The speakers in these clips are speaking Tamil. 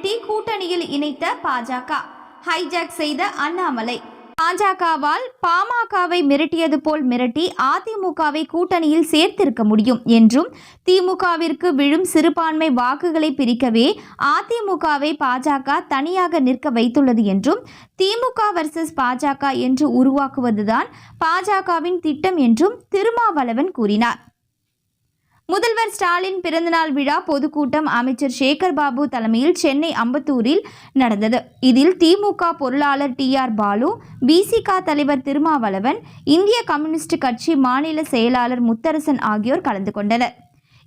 கூட்டணியில் இணைத்த பாஜக. ஹைஜாக் செய்த அண்ணாமலை. பாஜகவால் பாமகவை மிரட்டியது போல் மிரட்டி அதிமுகவை கூட்டணியில் சேர்த்திருக்க முடியும் என்றும் திமுகவிற்கு விழும் சிறுபான்மை வாக்குகளை பிரிக்கவே அதிமுகவை பாஜக தனியாக நிற்க வைத்துள்ளது என்றும் திமுக வர்சஸ் பாஜக என்று உருவாக்குவதுதான் பாஜகவின் திட்டம் என்றும் திருமாவளவன் கூறினார். முதல்வர் ஸ்டாலின் பிறந்தநாள் விழா பொதுக்கூட்டம் அமைச்சர் சேகர் பாபு தலைமையில் சென்னை அம்பத்தூரில் நடந்தது. இதில் திமுக பொருளாளர் டி ஆர் பாலு பிசிக தலைவர் திருமாவளவன் இந்திய கம்யூனிஸ்ட் கட்சி மாநில செயலாளர் முத்தரசன் ஆகியோர் கலந்து கொண்டனர்.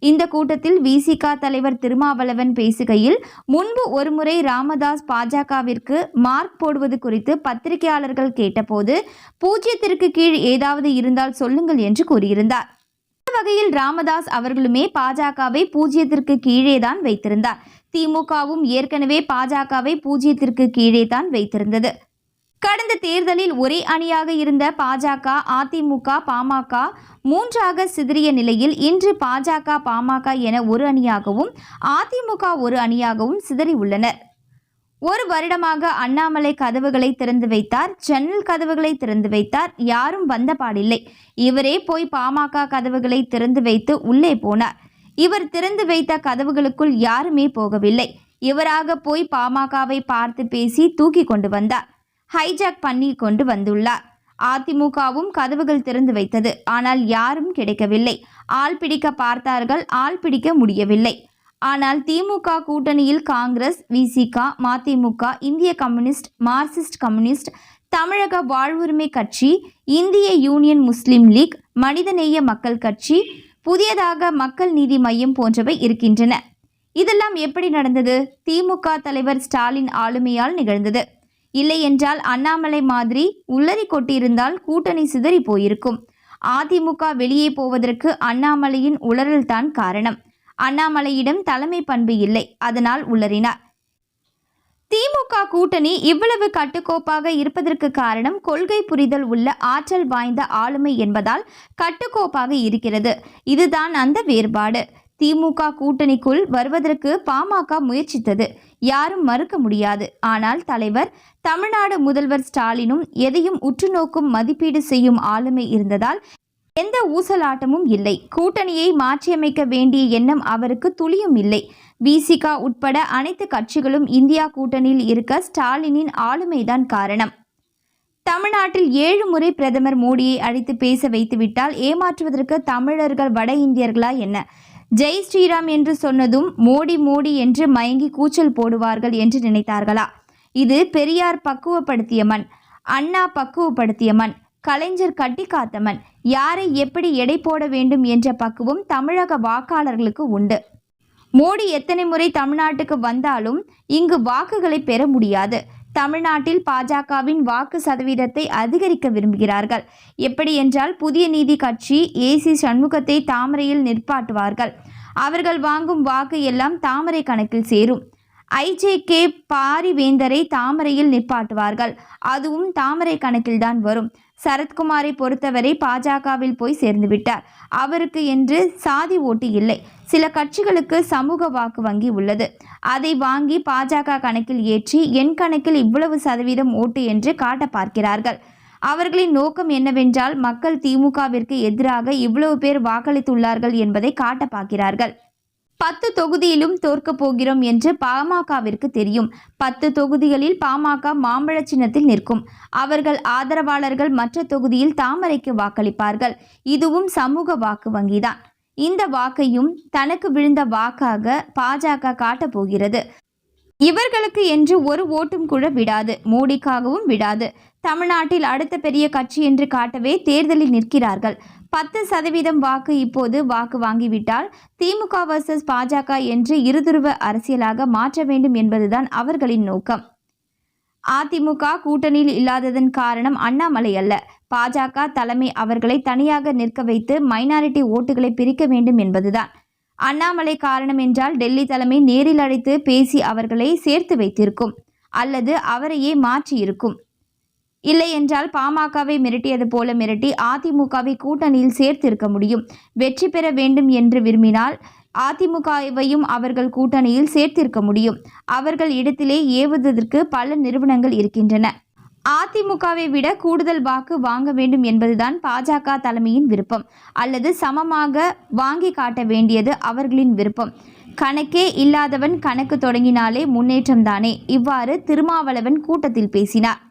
இந்த கூட்டத்தில் விசிக தலைவர் திருமாவளவன் பேசுகையில் முன்பு ஒருமுறை ராமதாஸ் பாஜகவிற்கு மார்க் போடுவது குறித்து பத்திரிகையாளர்கள் கேட்டபோது பூஜ்ஜியத்திற்கு கீழ் ஏதாவது இருந்தால் சொல்லுங்கள் என்று கூறியிருந்தார். வகையில் ராமதாஸ் அவர்களுமே பாஜகவை பூஜ்ஜியத்திற்கு கீழே தான் வைத்திருந்தார். திமுகவும் ஏற்கனவே பாஜகவை பூஜ்ஜியத்திற்கு கீழே தான் வைத்திருந்தது. கடந்த தேர்தலில் ஒரே அணியாக இருந்த பாஜக அதிமுக பாமக மூன்றாக சிதறிய நிலையில் இன்று பாஜக பாமக என ஒரு அணியாகவும் அதிமுக ஒரு அணியாகவும் சிதறி உள்ளனர். ஒரு வருடமாக அண்ணாமலை கதவுகளை திறந்து வைத்தார். ஜன்னல் கதவுகளை திறந்து வைத்தார். யாரும் வந்த பாடில்லை. இவரே போய் பாமக கதவுகளை திறந்து வைத்து உள்ளே போனார். இவர் திறந்து வைத்த கதவுகளுக்குள் யாருமே போகவில்லை. இவராக போய் பாமகவை பார்த்து பேசி தூக்கி கொண்டு வந்தார். ஹைஜாக் பண்ணி கொண்டு வந்துள்ளார். அதிமுகவும் கதவுகள் திறந்து வைத்தது. ஆனால் யாரும் கிடைக்கவில்லை. ஆள் பிடிக்க பார்த்தார்கள். ஆள் பிடிக்க முடியவில்லை. ஆனால் திமுக கூட்டணியில் காங்கிரஸ் விசிக மதிமுக இந்திய கம்யூனிஸ்ட் மார்க்சிஸ்ட் கம்யூனிஸ்ட் தமிழக வாழ்வுரிமை கட்சி இந்திய யூனியன் முஸ்லீம் லீக் மனிதநேய மக்கள் கட்சி புதியதாக மக்கள் நீதி மையம் போன்றவை இருக்கின்றன. இதெல்லாம் எப்படி நடந்தது? திமுக தலைவர் ஸ்டாலின் ஆளுமையால் நிகழ்ந்தது. இல்லை என்றால் அண்ணாமலை மாதிரி உள்ளறி கொட்டியிருந்தால் கூட்டணி சிதறி போயிருக்கும். அதிமுக வெளியே போவதற்கு அண்ணாமலையின் உளறல்தான் காரணம். அண்ணாமலையிடம் தலைமை பண்பு இல்லை. அதனால் உளறினார் திமுக கூட்டணி இவ்வளவு கட்டுக்கோப்பாக இருப்பதற்கு காரணம் கொள்கை புரிதல் உள்ள ஆற்றல் வாய்ந்த ஆளுமை என்பதால் கட்டுக்கோப்பாக இருக்கிறது. இதுதான் அந்த வேறுபாடு. திமுக கூட்டணிக்குள் வருவதற்கு பாமக முயற்சித்தது. யாரும் மறுக்க முடியாது. ஆனால் தலைவர் தமிழ்நாடு முதல்வர் ஸ்டாலினும் எதையும் உற்றுநோக்கும் மதிப்பீடு செய்யும் ஆளுமை இருந்ததால் எந்த ஊசலாட்டமும் இல்லை. கூட்டணியை மாற்றியமைக்க வேண்டிய எண்ணம் அவருக்கு துளியும் இல்லை. விசிகா உட்பட அனைத்து கட்சிகளும் இந்தியா கூட்டணியில் இருக்க ஸ்டாலினின் ஆளுமைதான் காரணம். தமிழ்நாட்டில் ஏழு முறை பிரதமர் மோடியை அழைத்து பேச வைத்துவிட்டால் ஏமாற்றுவதற்கு தமிழர்கள் வட இந்தியர்களா என்ன? ஜெய் ஸ்ரீராம் என்று சொன்னதும் மோடி மோடி என்று மயங்கி கூச்சல் போடுவார்கள் என்று நினைத்தார்களா? இது பெரியார் பக்குவப்படுத்திய மண் அண்ணா பக்குவப்படுத்திய மண். கலைஞர் கட்டி காத்த யாரை எப்படி எடை போட வேண்டும் என்ற பக்குவம் தமிழக வாக்காளர்களுக்கு உண்டு. மோடி எத்தனை முறை தமிழ்நாட்டுக்கு வந்தாலும் இங்கு வாக்குகளை பெற முடியாது. தமிழ்நாட்டில் பாஜகவின் வாக்கு சதவீதத்தை அதிகரிக்க விரும்புகிறார்கள். எப்படி என்றால் புதிய நீதி கட்சி ஏசி சண்முகத்தை தாமரையில் நிற்பாட்டுவார்கள். அவர்கள் வாங்கும் வாக்கு எல்லாம் தாமரை கணக்கில் சேரும். ஐஜேகே பாரிவேந்தரை தாமரையில் நிற்பாட்டுவார்கள். அதுவும் தாமரை கணக்கில்தான் வரும். சரத்குமாரை பொறுத்தவரை பாஜகவில் போய் சேர்ந்துவிட்டார் அவருக்கு என்று சாதி ஓட்டு இல்லை. சில கட்சிகளுக்கு சமூக வாக்கு வங்கி உள்ளது. அதை வாங்கி பாஜக கணக்கில் ஏற்றி என் கணக்கில் இவ்வளவு சதவீதம் ஓட்டு என்று காட்ட பார்க்கிறார்கள். அவர்களின் நோக்கம் என்னவென்றால் மக்கள் திமுகவிற்கு எதிராக இவ்வளவு பேர் வாக்களித்துள்ளார்கள் என்பதை காட்ட பார்க்கிறார்கள். பத்து தொகுதியிலும் தோற்க போகிறோம் என்று பாமகவிற்கு தெரியும். பத்து தொகுதிகளில் பாமக மாம்பழ சின்னத்தில் நிற்கும். அவர்கள் ஆதரவாளர்கள் மற்ற தொகுதியில் தாமரைக்கு வாக்களிப்பார்கள். இதுவும் சமூக வாக்கு வங்கிதான். இந்த வாக்கையும் தனக்கு விழுந்த வாக்காக பாஜக காட்டப் போகிறது. இவர்களுக்கு என்று ஒரு ஓட்டும் கூட விடாது மோடிக்காகவும் விடாது. தமிழ்நாட்டில் அடுத்த பெரிய கட்சி என்று காட்டவே தேர்தலில் நிற்கிறார்கள். பத்து சதவீதம் வாக்கு இப்போது வாக்கு வாங்கிவிட்டால் திமுக வர்சஸ் பாஜக என்று இருதுருவ அரசியலாக மாற்ற வேண்டும் என்பதுதான் அவர்களின் நோக்கம். அதிமுக கூட்டணியில் இல்லாததன் காரணம் அண்ணாமலை அல்ல. பாஜக தலைமை அவர்களை தனியாக நிற்க வைத்து மைனாரிட்டி ஓட்டுகளை பிரிக்க வேண்டும் என்பதுதான். அண்ணாமலை காரணம் என்றால் டெல்லி தலைமை நேரில் அழைத்து பேசி அவர்களை சேர்த்து வைத்திருக்கும் அல்லது அவரையே மாற்றி இருக்கும் இல்லை என்றால் பாமகவை மிரட்டியது போல மிரட்டி அதிமுகவை கூட்டணியில் சேர்த்திருக்க முடியும். வெற்றி பெற வேண்டும் என்று விரும்பினால் அதிமுகவையும் அவர்கள் கூட்டணியில் சேர்த்திருக்க முடியும். அவர்கள் இடத்திலே ஏவுவதற்கு பல நிறுவனங்கள் இருக்கின்றன. அதிமுகவை விட கூடுதல் வாக்கு வாங்க வேண்டும் என்பதுதான் பாஜக தலைமையின் விருப்பம். அல்லது சமமாக வாங்கி காட்ட வேண்டியது அவர்களின் விருப்பம். கணக்கே இல்லாதவன் கணக்கு தொடங்கினாலே முன்னேற்றம் தானே இவ்வாறு திருமாவளவன் கூட்டத்தில் பேசினார்.